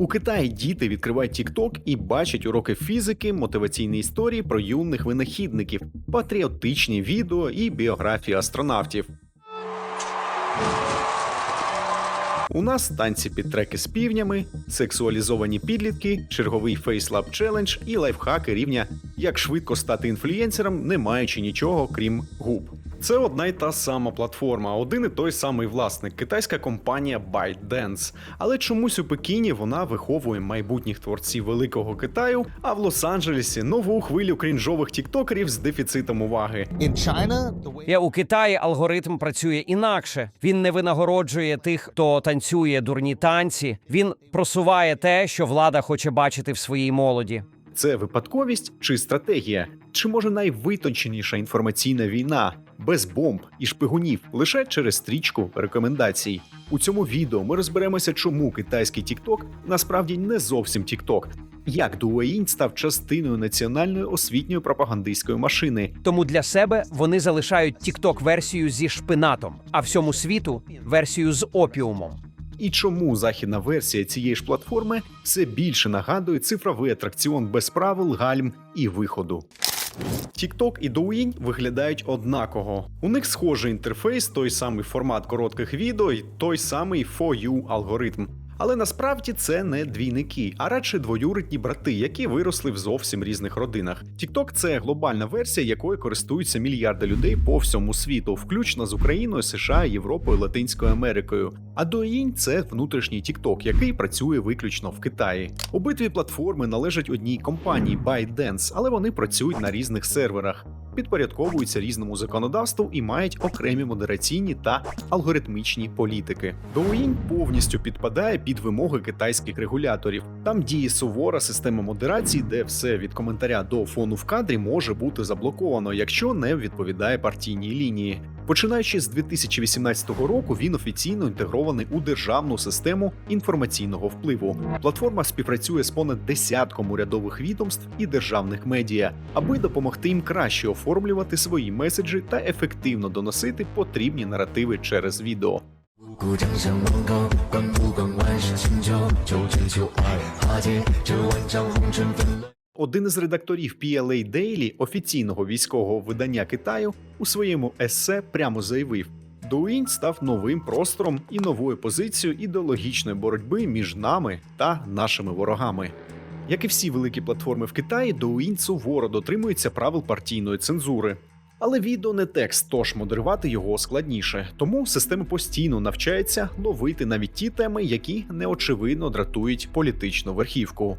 У Китаї діти відкривають TikTok і бачать уроки фізики, мотиваційні історії про юних винахідників, патріотичні відео і біографії астронавтів. У нас танці під треки з півнями, сексуалізовані підлітки, черговий фейслаб челендж і лайфхаки рівня як швидко стати інфлюєнсером, не маючи нічого крім губ. Це одна й та сама платформа, один і той самий власник, китайська компанія ByteDance. Але чомусь у Пекіні вона виховує майбутніх творців великого Китаю, а в Лос-Анджелесі нову хвилю крінжових тіктокерів з дефіцитом уваги. In China, the way Я у Китаї алгоритм працює інакше. Він не винагороджує тих, хто танцює дурні танці. Він просуває те, що влада хоче бачити в своїй молоді. Це випадковість чи стратегія, чи може найвитонченіша інформаційна війна без бомб і шпигунів лише через стрічку рекомендацій. У цьому відео ми розберемося, чому китайський TikTok насправді не зовсім TikTok, як Douyin став частиною національної освітньої пропагандистської машини, Тому для себе вони залишають TikTok версію зі шпинатом, а всьому світу версію з опіумом. і чому західна версія цієї ж платформи все більше нагадує цифровий атракціон без правил, гальм і виходу. TikTok і Douyin виглядають однаково. У них схожий інтерфейс, той самий формат коротких відео і той самий For You алгоритм. Але насправді це не двійники, а радше двоюрідні брати, які виросли в зовсім різних родинах. TikTok – це глобальна версія, якою користуються мільярди людей по всьому світу, включно з Україною, США, Європою, Латинською Америкою. А Douyin – це внутрішній TikTok, який працює виключно в Китаї. Обидві платформи належать одній компанії ByteDance, але вони працюють на різних серверах. Підпорядковуються різному законодавству і мають окремі модераційні та алгоритмічні політики. Douyin повністю підпадає під вимоги китайських регуляторів. Там діє сувора система модерації, де все від коментаря до фону в кадрі може бути заблоковано, якщо не відповідає партійній лінії. Починаючи з 2018 року, він офіційно інтегрований у державну систему інформаційного впливу. Платформа співпрацює з понад десятком урядових відомств і державних медіа, аби допомогти їм краще оформлювати свої меседжі та ефективно доносити потрібні наративи через відео. Один із редакторів PLA Daily, офіційного військового видання Китаю, у своєму есе прямо заявив: Дуінь став новим простором і новою позицією ідеологічної боротьби між нами та нашими ворогами. Як і всі великі платформи в Китаї, Доуін суворо дотримується правил партійної цензури. Але відео не текст, тож модерувати його складніше. Тому система постійно навчається ловити навіть ті теми, які неочевидно дратують політичну верхівку.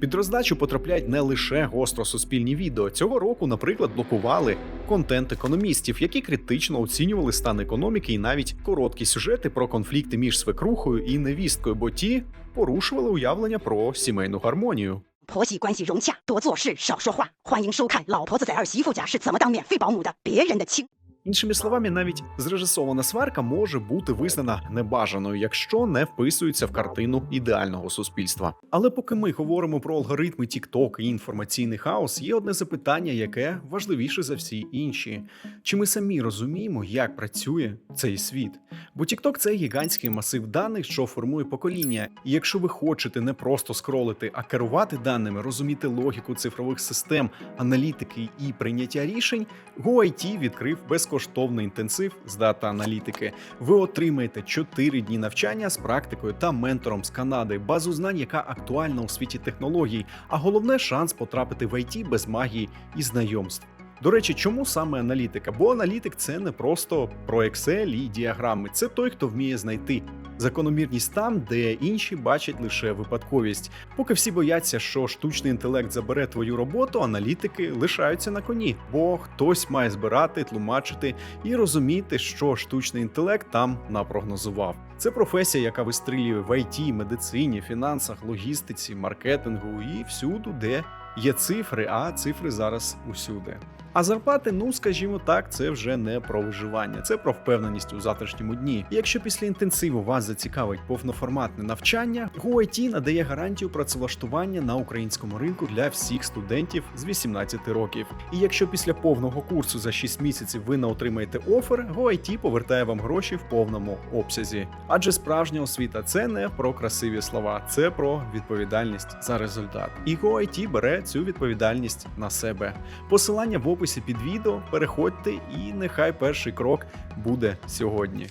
Під роздачу потрапляють не лише гостро суспільні відео. Цього року, наприклад, блокували контент економістів, які критично оцінювали стан економіки і навіть короткі сюжети про конфлікти між свекрухою і невісткою, бо ті порушували уявлення про сімейну гармонію. 婆媳关系融洽，多做事，少说话。欢迎收看《老婆子在儿媳妇家是怎么当免费保姆的》，别人的亲。 Іншими словами, навіть зрежисована сварка може бути визнана небажаною, якщо не вписується в картину ідеального суспільства. Але поки ми говоримо про алгоритми TikTok і інформаційний хаос, є одне запитання, яке важливіше за всі інші: чи ми самі розуміємо, як працює цей світ? Бо TikTok – це гігантський масив даних, що формує покоління. І якщо ви хочете не просто скролити, а керувати даними, розуміти логіку цифрових систем, аналітики і прийняття рішень, GoIT відкрив безкоштовний інтенсив з дата-аналітики. Ви отримаєте 4 дні навчання з практикою та ментором з Канади, базу знань, яка актуальна у світі технологій, а головне шанс потрапити в IT без магії і знайомств. До речі, чому саме аналітика? Бо аналітик це не просто про Excel і діаграми, це той, хто вміє знайти закономірність там, де інші бачать лише випадковість. Поки всі бояться, що штучний інтелект забере твою роботу, аналітики лишаються на коні, бо хтось має збирати, тлумачити і розуміти, що штучний інтелект там напрогнозував. Це професія, яка вистрілює в IT, медицині, фінансах, логістиці, маркетингу і всюду, де є цифри, а цифри зараз усюди. А зарплати, ну скажімо так, це вже не про виживання, це про впевненість у завтрашньому дні. І якщо після інтенсиву вас зацікавить повноформатне навчання, GoIT надає гарантію працевлаштування на українському ринку для всіх студентів з 18 років. І якщо після повного курсу за 6 місяців ви не отримаєте офер, GoIT повертає вам гроші в повному обсязі. Адже справжня освіта це не про красиві слова, це про відповідальність за результат. І GoIT бере цю відповідальність на себе. Посилання в описі під відео. Переходьте, і нехай перший крок буде сьогодні.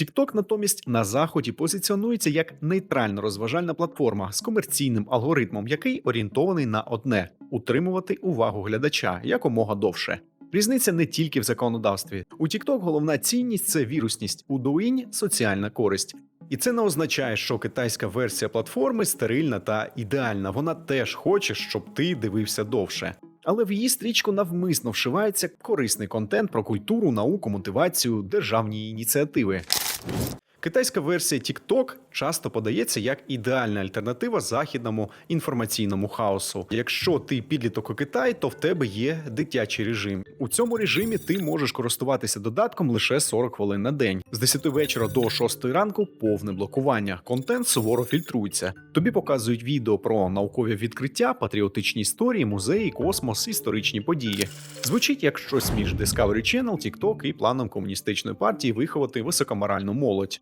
TikTok натомість на заході позиціонується як нейтрально розважальна платформа з комерційним алгоритмом, який орієнтований на одне утримувати увагу глядача якомога довше. Різниця не тільки в законодавстві. У TikTok головна цінність це вірусність, у Douyin – соціальна користь. І це не означає, що китайська версія платформи стерильна та ідеальна. Вона теж хоче, щоб ти дивився довше. Але в її стрічку навмисно вшивається корисний контент про культуру, науку, мотивацію, державні ініціативи. Китайська версія TikTok часто подається як ідеальна альтернатива західному інформаційному хаосу. Якщо ти підліток у Китаї, то в тебе є дитячий режим. У цьому режимі ти можеш користуватися додатком лише 40 хвилин на день. З 10 вечора до 6 ранку повне блокування. Контент суворо фільтрується. Тобі показують відео про наукові відкриття, патріотичні історії, музеї, космос, історичні події. Звучить як щось між Discovery Channel, TikTok і планом комуністичної партії виховати високоморальну молодь.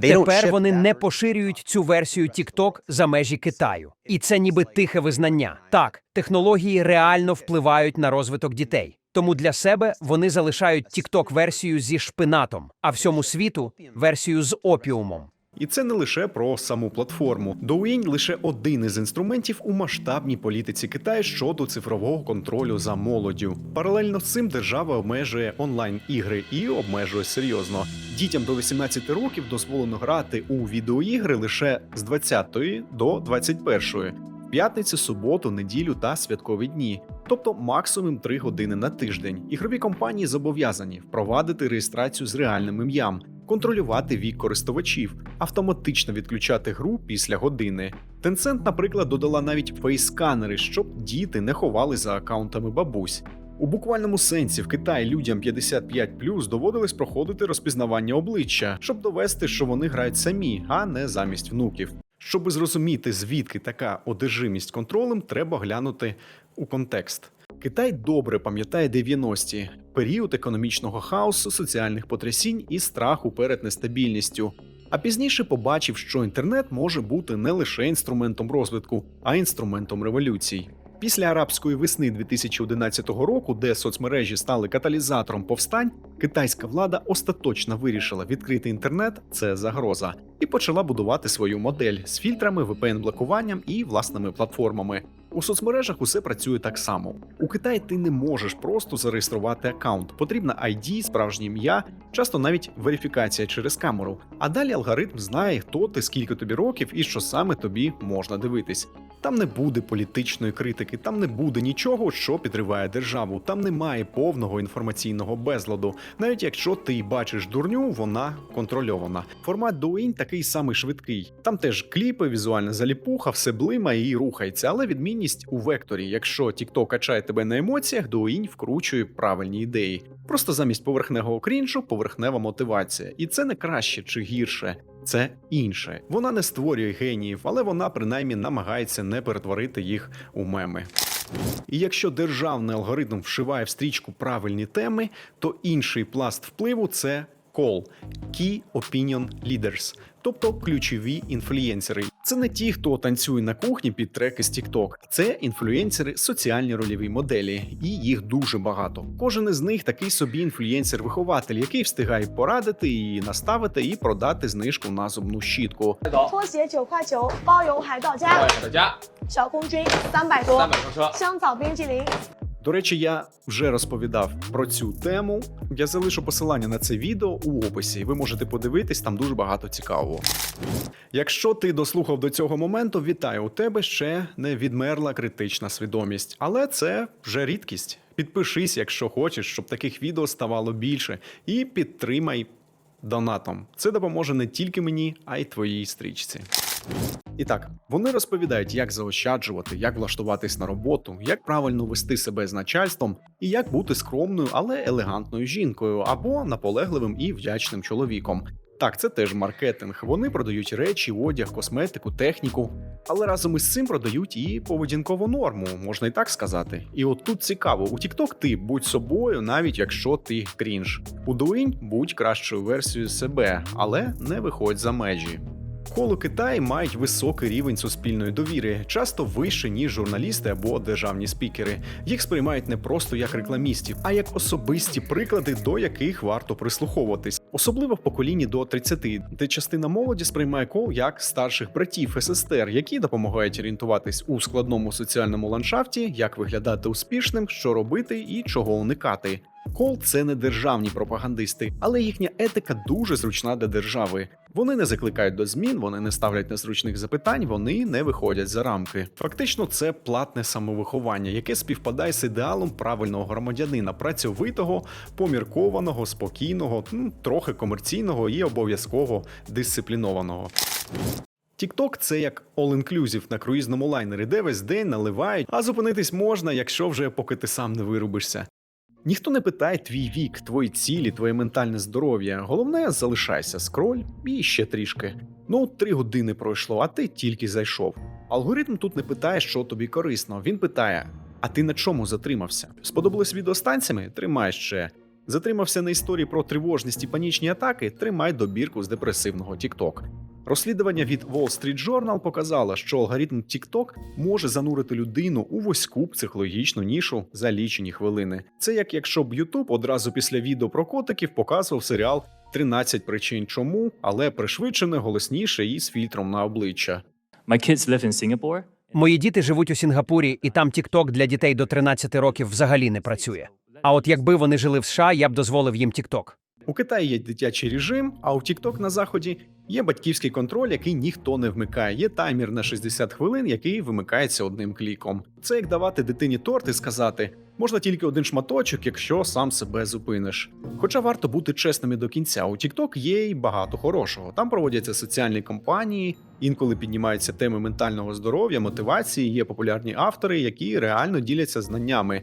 Тепер вони не поширюють цю версію TikTok за межі Китаю, і це ніби тихе визнання. Так, технології реально впливають на розвиток дітей. Тому для себе вони залишають TikTok версію зі шпинатом, а всьому світу версію з опіумом. І це не лише про саму платформу. Douyin – лише один із інструментів у масштабній політиці Китаю щодо цифрового контролю за молоддю. Паралельно з цим держава обмежує онлайн-ігри і обмежує серйозно. Дітям до 18 років дозволено грати у відеоігри лише з 20 до 21 в п'ятницю, суботу, неділю та святкові дні, тобто максимум 3 години на тиждень. Ігрові компанії зобов'язані впровадити реєстрацію з реальним ім'ям, контролювати вік користувачів, автоматично відключати гру після години. Tencent, наприклад, додала навіть фейсканери, щоб діти не ховали за акаунтами бабусь. У буквальному сенсі в Китаї людям 55+, доводилось проходити розпізнавання обличчя, щоб довести, що вони грають самі, а не замість внуків. Щоб зрозуміти, звідки така одержимість контролем, треба глянути у контекст. Китай добре пам'ятає 90-ті – період економічного хаосу, соціальних потрясінь і страху перед нестабільністю. А пізніше побачив, що інтернет може бути не лише інструментом розвитку, а інструментом революцій. Після арабської весни 2011 року, де соцмережі стали каталізатором повстань, китайська влада остаточно вирішила відкрити інтернет це загроза, і почала будувати свою модель з фільтрами, VPN-блокуванням і власними платформами. У соцмережах усе працює так само. У Китаї ти не можеш просто зареєструвати аккаунт. Потрібна ID, справжнє ім'я, часто навіть верифікація через камеру. А далі алгоритм знає, хто ти, скільки тобі років і що саме тобі можна дивитись. Там не буде політичної критики, там не буде нічого, що підриває державу. Там немає повного інформаційного безладу. Навіть якщо ти й бачиш дурню, вона контрольована. Формат Douyin такий самий швидкий. Там теж кліпи, візуальна заліпуха, все блимає і рухається, але відмінність у векторі. Якщо TikTok качає тебе на емоціях, Douyin вкручує правильні ідеї. Просто замість поверхневого крінжу поверхнева мотивація. І це не краще чи гірше. Це інше. Вона не створює геніїв, але вона принаймні намагається не перетворити їх у меми. І якщо державний алгоритм вшиває в стрічку правильні теми, то інший пласт впливу це кол – Key Opinion Leaders, тобто ключові інфлюєнсери. Це не ті, хто танцює на кухні під треки з TikTok. Це інфлюєнсери соціальні рольові моделі, і їх дуже багато. Кожен із них такий собі інфлюєнсер-вихователь, який встигає порадити і наставити і продати знижку на зубну щітку. До речі, я вже розповідав про цю тему. Я залишу посилання на це відео у описі, ви можете подивитись, там дуже багато цікавого. Якщо ти дослухав до цього моменту, вітаю у тебе ще не відмерла критична свідомість, але це вже рідкість. Підпишись, якщо хочеш, щоб таких відео ставало більше, і підтримай донатом. Це допоможе не тільки мені, а й твоїй стрічці. І так, вони розповідають, як заощаджувати, як влаштуватись на роботу, як правильно вести себе з начальством і як бути скромною, але елегантною жінкою або наполегливим і вдячним чоловіком. Так, це теж маркетинг. Вони продають речі, одяг, косметику, техніку, але разом із цим продають і поведінкову норму, можна і так сказати. І от тут цікаво: у TikTok ти будь собою, навіть якщо ти крінж. У Douyin будь кращою версією себе, але не виходь за межі. Коло Китаї мають високий рівень суспільної довіри, часто вище ніж журналісти або державні спікери. Їх сприймають не просто як рекламістів, а як особисті приклади, до яких варто прислуховуватись, особливо в поколінні до 30, де частина молоді сприймає кол як старших братів і сестер, які допомагають орієнтуватись у складному соціальному ландшафті, як виглядати успішним, що робити і чого уникати. Кол це не державні пропагандисти, але їхня етика дуже зручна для держави. Вони не закликають до змін, вони не ставлять незручних запитань, вони не виходять за рамки. Фактично, це платне самовиховання, яке співпадає з ідеалом правильного громадянина, працьовитого, поміркованого, спокійного, трохи комерційного і обов'язково дисциплінованого. TikTok – це як all-inclusive на круїзному лайнері, де весь день наливають, а зупинитись можна, якщо вже поки ти сам не вирубишся. Ніхто не питає твій вік, твої цілі, твоє ментальне здоров'я. Головне, залишайся, скроль і ще трішки. Ну, три години пройшло, а ти тільки зайшов. Алгоритм тут не питає, що тобі корисно. Він питає: а ти на чому затримався? Сподобалось відео станціями? Тримай ще. Затримався на історії про тривожність і панічні атаки? Тримай добірку з депресивного TikTok. Розслідування від Wall Street Journal показало, що алгоритм TikTok може занурити людину у вузьку психологічну нішу за лічені хвилини. Це як якщо б YouTube одразу після відео про котиків показував серіал «13 причин чому, але пришвидшене, голосніше і з фільтром на обличчя. My kids live in Singapore. Мої діти живуть у Сінгапурі, і там TikTok для дітей до 13 років взагалі не працює. А от якби вони жили в США, я б дозволив їм TikTok. У Китаї є дитячий режим, а у TikTok на заході є батьківський контроль, який ніхто не вмикає. Є таймер на 60 хвилин, який вимикається одним кліком. Це як давати дитині торт і сказати: можна тільки один шматочок, якщо сам себе зупиниш. Хоча варто бути чесними до кінця. У TikTok є й багато хорошого. Там проводяться соціальні кампанії, інколи піднімаються теми ментального здоров'я, мотивації. Є популярні автори, які реально діляться знаннями.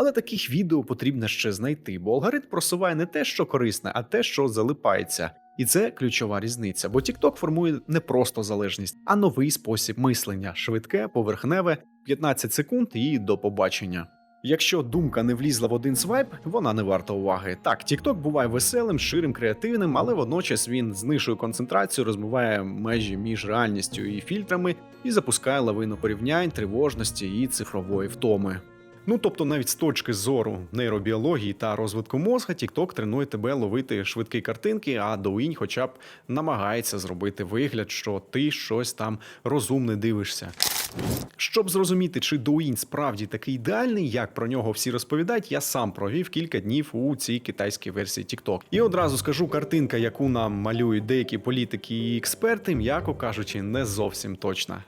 Але таких відео потрібно ще знайти, бо алгоритм просуває не те, що корисне, а те, що залипається. І це ключова різниця, бо TikTok формує не просто залежність, а новий спосіб мислення, швидке, поверхневе, 15 секунд і до побачення. Якщо думка не влізла в один свайп, вона не варта уваги. Так, TikTok буває веселим, ширим, креативним, але водночас він з нижчою концентрацією розмиває межі між реальністю і фільтрами і запускає лавину порівнянь, тривожності і цифрової втоми. Ну тобто, навіть з точки зору нейробіології та розвитку мозга, TikTok тренує тебе ловити швидкі картинки, а Douyin хоча б намагається зробити вигляд, що ти щось там розумне дивишся. Щоб зрозуміти, чи Douyin справді такий ідеальний, як про нього всі розповідають, я сам провів кілька днів у цій китайській версії TikTok. І одразу скажу, картинка, яку нам малюють деякі політики і експерти, м'яко кажучи, не зовсім точна.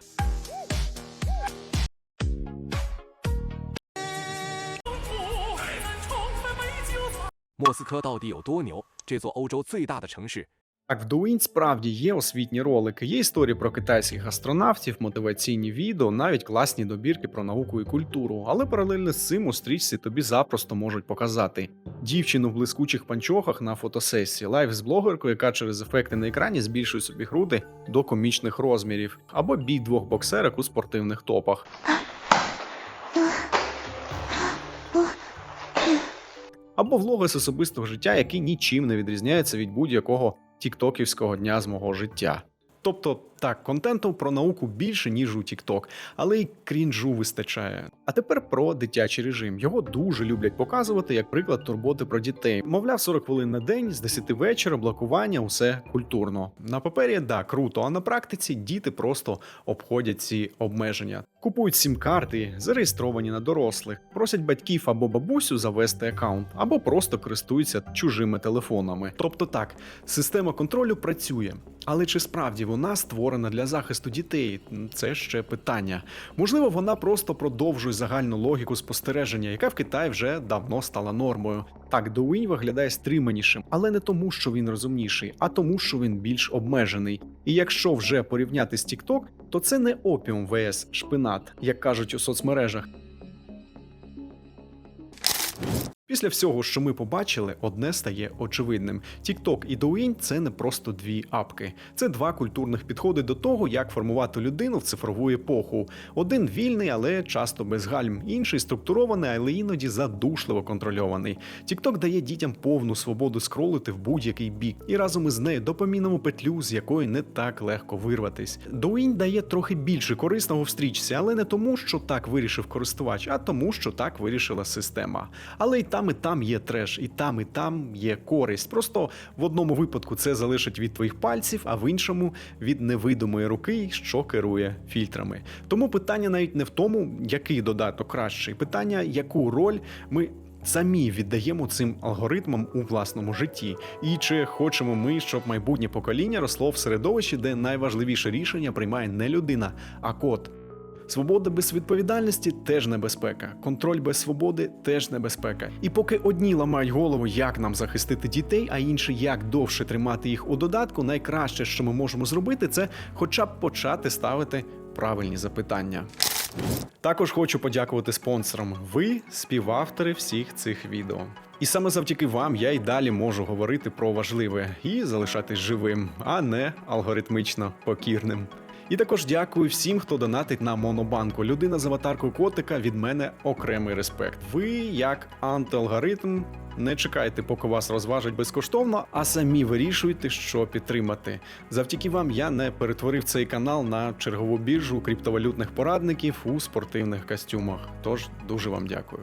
莫斯科到底有多牛？这座欧洲最大的城市， Так, в Douyin справді є освітні ролики, є історії про китайських астронавтів, мотиваційні відео, навіть класні добірки про науку і культуру. Але паралельно з цим у стрічці тобі запросто можуть показати дівчину в блискучих панчохах на фотосесії, лайв з блогеркою, яка через ефекти на екрані збільшує собі груди до комічних розмірів, або бій двох боксерок у спортивних топах. Або влоги з особистого життя, які нічим не відрізняються від будь-якого тіктоківського дня з мого життя. Тобто, так, контенту про науку більше, ніж у TikTok, але й крінжу вистачає. А тепер про дитячий режим. Його дуже люблять показувати як приклад турботи про дітей. Мовляв, 40 хвилин на день з 10 вечора, блокування, усе культурно. На папері да, круто, а на практиці діти просто обходять ці обмеження. Купують сім-карти, зареєстровані на дорослих, просять батьків або бабусю завести аккаунт, або просто користуються чужими телефонами. Тобто так, система контролю працює. Але чи справді вона створена для захисту дітей? Це ще питання. Можливо, вона просто продовжує загальну логіку спостереження, яка в Китаї вже давно стала нормою. Так, Douyin виглядає стриманішим, але не тому, що він розумніший, а тому, що він більш обмежений. І якщо вже порівняти з TikTok, то це не опіум ВС шпинат, як кажуть у соцмережах. Після всього, що ми побачили, одне стає очевидним: TikTok і Douyin – це не просто дві апки, це два культурних підходи до того, як формувати людину в цифрову епоху. Один вільний, але часто без гальм, інший структурований, але іноді задушливо контрольований. TikTok дає дітям повну свободу скролити в будь-який бік, і разом із нею допомінову петлю, з якої не так легко вирватись. Douyin дає трохи більше корисного в стрічці, але не тому, що так вирішив користувач, а тому, що так вирішила система. Але і там, і там є треш, і там, і там є користь. Просто в одному випадку це залежить від твоїх пальців, а в іншому від невидимої руки, що керує фільтрами. Тому питання навіть не в тому, який додаток кращий, питання, яку роль ми. Самі віддаємо цим алгоритмам у власному житті, і чи хочемо ми, щоб майбутнє покоління росло в середовищі, де найважливіше рішення приймає не людина, а код. Свобода без відповідальності теж небезпека. Контроль без свободи теж небезпека. І поки одні ламають голову, як нам захистити дітей, а інші як довше тримати їх у додатку, найкраще, що ми можемо зробити, це хоча б почати ставити правильні запитання. Також хочу подякувати спонсорам. Ви співавтори всіх цих відео. І саме завдяки вам я й далі можу говорити про важливе і залишатись живим, а не алгоритмично покірним. І також дякую всім, хто донатить на монобанку. Людина з аватаркою котика від мене окремий респект. Ви, як антиалгоритм, не чекайте, поки вас розважать безкоштовно, а самі вирішуйте, що підтримати. Завдяки вам я не перетворив цей канал на чергову біржу криптовалютних порадників у спортивних костюмах. Тож дуже вам дякую.